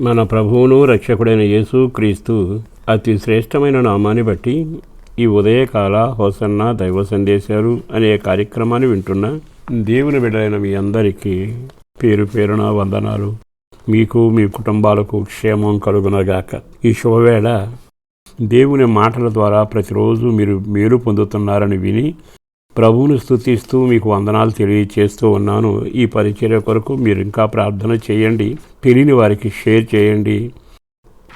మన ప్రభువును రక్షకుడైన యేసు క్రీస్తు అతి శ్రేష్టమైన నామాన్ని బట్టి ఈ ఉదయకాల హోసన్న దైవ సందేశాలు అనే కార్యక్రమాన్ని వింటున్న దేవుని బిడ్డలైన మీ అందరికీ పేరు పేరున వందనాలు. మీకు మీ కుటుంబాలకు క్షేమం కలుగునగాక. ఈ శుభవేళ దేవుని మాటల ద్వారా ప్రతిరోజు మీరు మేలు పొందుతున్నారని విని ప్రభువును స్తుతిస్తూ మీకు వందనాలు తెలియచేస్తూ ఉన్నాను. ఈ పరిచర్య కొరకు మీరు ఇంకా ప్రార్థన చేయండి. తెలియని వారికి షేర్ చేయండి.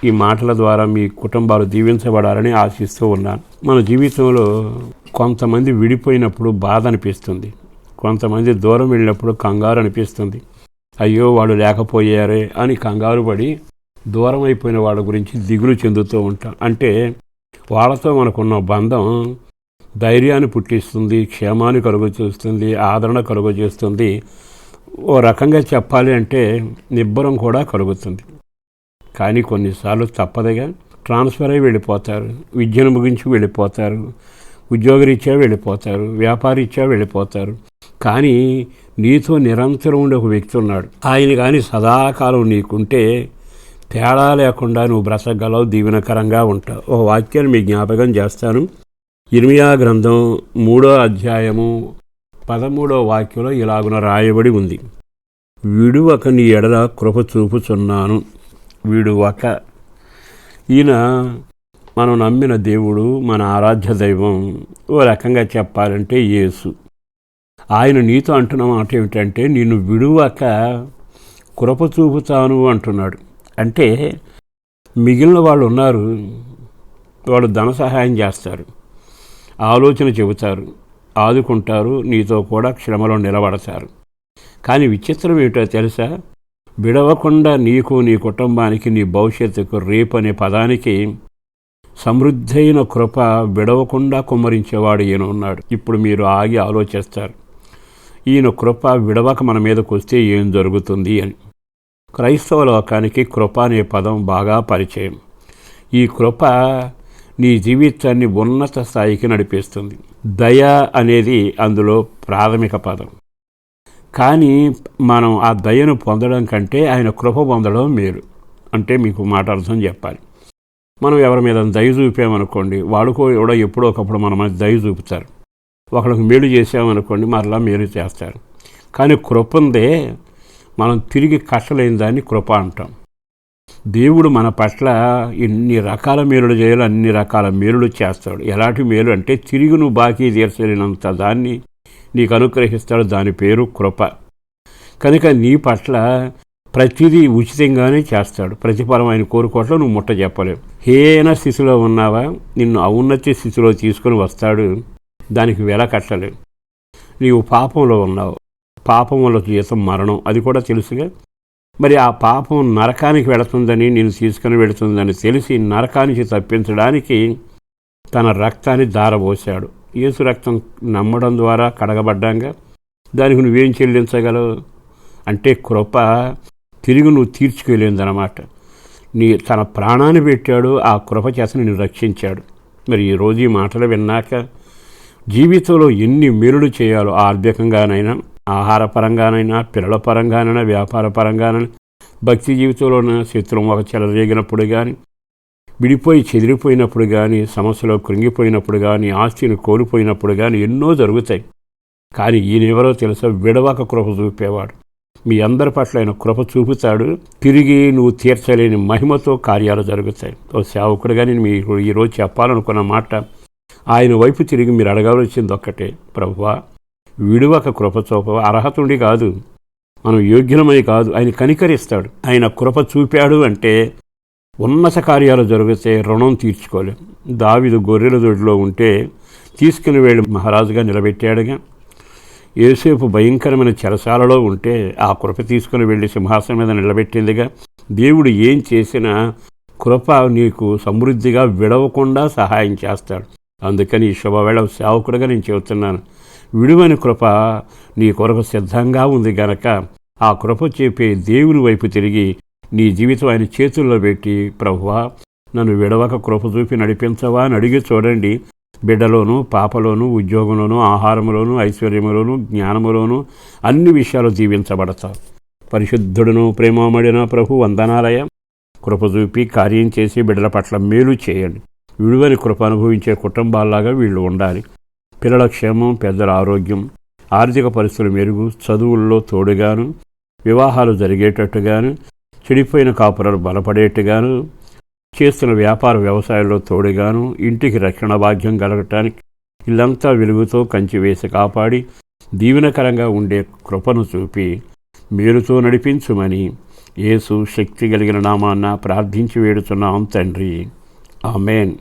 ఈ మాటల ద్వారా మీ కుటుంబాలు దీవించబడాలని ఆశిస్తూ ఉన్నాను. మన జీవితంలో కొంతమంది విడిపోయినప్పుడు బాధ అనిపిస్తుంది. కొంతమంది దూరం వెళ్ళినప్పుడు కంగారు అనిపిస్తుంది. అయ్యో వాళ్ళు లేకపోయారే అని కంగారు పడి దూరం అయిపోయిన వాళ్ళ గురించి దిగులు చెందుతూ ఉంటాం. అంటే వాళ్ళతో మనకున్న బంధం ధైర్యాన్ని పుట్టిస్తుంది క్షేమాన్ని కలుగు చేస్తుంది ఆదరణ కలుగు చేస్తుంది ఓ రకంగా చెప్పాలి అంటే నిబ్బరం కూడా కలుగుతుంది. కానీ కొన్నిసార్లు తప్పదుగా. ట్రాన్స్ఫర్ అయి వెళ్ళిపోతారు. విద్యను ముగించి వెళ్ళిపోతారు. ఉద్యోగరీత్యా వెళ్ళిపోతారు. వ్యాపారీత్యా వెళ్ళిపోతారు. కానీ నీతో నిరంతరం ఉండే ఒక వ్యక్తి ఉన్నాడు. ఆయన కానీ సదాకాలం నీకుంటే తేడా లేకుండా నువ్వు బ్రతకగలవు దీవెనకరంగా ఉంటావు. ఒక వాక్యాన్ని మీ జ్ఞాపకం చేస్తాను. ఇర్మియా గ్రంథం మూడో అధ్యాయము పదమూడో వాక్యంలో ఇలాగున రాయబడి ఉంది. విడువక నీ ఎడల కృప చూపుచున్నాను. విడువక. ఈయన మనం నమ్మిన దేవుడు మన ఆరాధ్య దైవం ఓ రకంగా చెప్పాలంటే యేసు. ఆయన నీతో అంటున్న మాట ఏమిటంటే నిన్ను విడువక కృప చూపుతాను అంటున్నాడు. అంటే మిగిలిన వాళ్ళు ఉన్నారు వాళ్ళు ధన సహాయం చేస్తారు. ఆలోచన చెబుతారు ఆదుకుంటారు నీతో కూడా క్షమలో నిలబడతారు. కానీ విచిత్రం ఏమిటో తెలుసా? విడవకుండా నీకు నీ కుటుంబానికి నీ భవిష్యత్తుకు రేపు అనే పదానికి సమృద్ధైన కృప విడవకుండా కుమ్మరించేవాడు ఈయన ఉన్నాడు. ఇప్పుడు మీరు ఆగి ఆలోచిస్తారు ఈయన కృప విడవక మన మీదకు వస్తే ఏం జరుగుతుంది అని. క్రైస్తవ లోకానికి కృప అనే పదం బాగా పరిచయం. ఈ కృప నీ జీవితాన్ని ఉన్నత స్థాయికి నడిపిస్తుంది. దయ అనేది అందులో ప్రాథమిక పదం. కానీ మనం ఆ దయను పొందడం కంటే ఆయన కృప పొందడం మేలు. అంటే మీకు మాట అర్థం చెప్పాలి. మనం ఎవరి మీద దయ చూపామనుకోండి వాడుకో కూడా ఎప్పుడో ఒకప్పుడు మన మీద దయ చూపుతారు. ఒకరికి మేలు చేసామనుకోండి మరలా మేలు చేస్తారు. కానీ కృప ఉందే మనం తిరిగి కష్టలేని దాన్ని కృప అంటాం. దేవుడు మన పట్ల ఎన్ని రకాల మేలులు చేయాలో అన్ని రకాల మేలులు చేస్తాడు. ఎలాంటి మేలు అంటే తిరిగి నువ్వు బాకీ తీర్చలేనంత దాన్ని నీకు అనుగ్రహిస్తాడు దాని పేరు కృప. కనుక నీ పట్ల ప్రతిదీ ఉచితంగానే చేస్తాడు. ప్రతిఫలం ఆయన కోరుకోవట్లో నువ్వు ముట్ట చెప్పలేవు. హేన స్థితిలో ఉన్నావా? నిన్ను ఔన్నత్య స్థితిలో తీసుకొని వస్తాడు. దానికి వెల కట్టలేవు. నీవు పాపంలో ఉన్నావు. పాపం వల్ల జీతం మరణం. అది కూడా తెలుసుగా? మరి ఆ పాపం నరకానికి వెళుతుందని నేను తీసుకుని వెళుతుందని తెలిసి నరకానికి తప్పించడానికి తన రక్తాన్ని దారబోశాడు. యేసు రక్తం నమ్మడం ద్వారా కడగబడ్డాగా దానికి నువ్వేం చెల్లించగలవు? అంటే కృప తిరిగి నువ్వు తీర్చుకోలేదన్నమాట. నీ తన ప్రాణాన్ని పెట్టాడు ఆ కృప చేత నిన్ను రక్షించాడు. మరి ఈరోజు ఈ మాటలు విన్నాక జీవితంలో ఎన్ని మేలులు చేయాలో ఆర్థికంగానైనా ఆహార పరంగానైనా పిల్లల పరంగానైనా వ్యాపార పరంగానైనా భక్తి జీవితంలోన శత్రువు ఒక చెలరేగినప్పుడు కానీ విడిపోయి చెదిరిపోయినప్పుడు కానీ సమస్యలో కృంగిపోయినప్పుడు కానీ ఆస్తిని కోల్పోయినప్పుడు కానీ ఎన్నో జరుగుతాయి. కానీ ఈయనెవరో తెలుసా? విడవక కృప చూపేవాడు. మీ అందరి పట్ల ఆయన కృప చూపుతాడు. తిరిగి నువ్వు తీర్చలేని మహిమతో కార్యాలు జరుగుతాయి. ఓ సేవకుడుగా నేను మీకు ఈరోజు చెప్పాలనుకున్న మాట ఆయన వైపు తిరిగి మీరు అడగవలసింది ఒక్కటే. ప్రభువా విడువక కృప చూప అర్హతుండి కాదు. మనం యోగ్యులమై కాదు. ఆయన కనికరిస్తాడు. ఆయన కృప చూపాడు అంటే ఉన్నత కార్యాలు జరిగితే రుణం తీర్చుకోలేం. దావిదు గొర్రెల దొడ్లో ఉంటే తీసుకుని వెళ్ళి మహారాజుగా నిలబెట్టాడుగా. ఏసేపు భయంకరమైన చెరసాలలో ఉంటే ఆ కృప తీసుకుని వెళ్ళి సింహాసనం మీద నిలబెట్టిందిగా. దేవుడు ఏం చేసినా కృప నీకు సమృద్ధిగా విడవకుండా సహాయం చేస్తాడు. అందుకని ఈ శుభవేళ సేవకుడిగా నేను చెబుతున్నాను. విడువని కృప నీ కొరకు సిద్ధంగా ఉంది గనక ఆ కృప చెప్పే దేవుని వైపు తిరిగి నీ జీవితం ఆయన చేతుల్లో పెట్టి ప్రభువా నన్ను విడవక కృప చూపి నడిపించవా? అని అడిగి చూడండి. బిడ్డలోను పాపలోను ఉద్యోగంలోను ఆహారంలోను ఐశ్వర్యములోను జ్ఞానములోను అన్ని విషయాలు జీవించబడతా. పరిశుద్ధుడును ప్రేమమడిన ప్రభు వందనాలయ. కృప చూపి కార్యం చేసి బిడ్డల పట్ల మేలు చేయండి. విడువని కృప అనుభవించే కుటుంబాల్లాగా వీళ్ళు ఉండాలి. పిల్లల క్షేమం పెద్దల ఆరోగ్యం ఆర్థిక పరిస్థితుల మెరుగు చదువుల్లో తోడుగాను వివాహాలు జరిగేటట్టుగాను చెడిపోయిన కాపురాలు బలపడేట్టుగాను చేస్తున్న వ్యాపార వ్యవసాయంలో తోడుగాను ఇంటికి రక్షణ భాగ్యం కలగటానికి ఇల్లంతా వెలుగుతో కంచి వేసి కాపాడి దీవెనకరంగా ఉండే కృపను చూపి మేలుతో నడిపించుమని యేసు శక్తి కలిగిన నామాన్న ప్రార్థించి వేడుతున్నాం తండ్రి. ఆమెన్.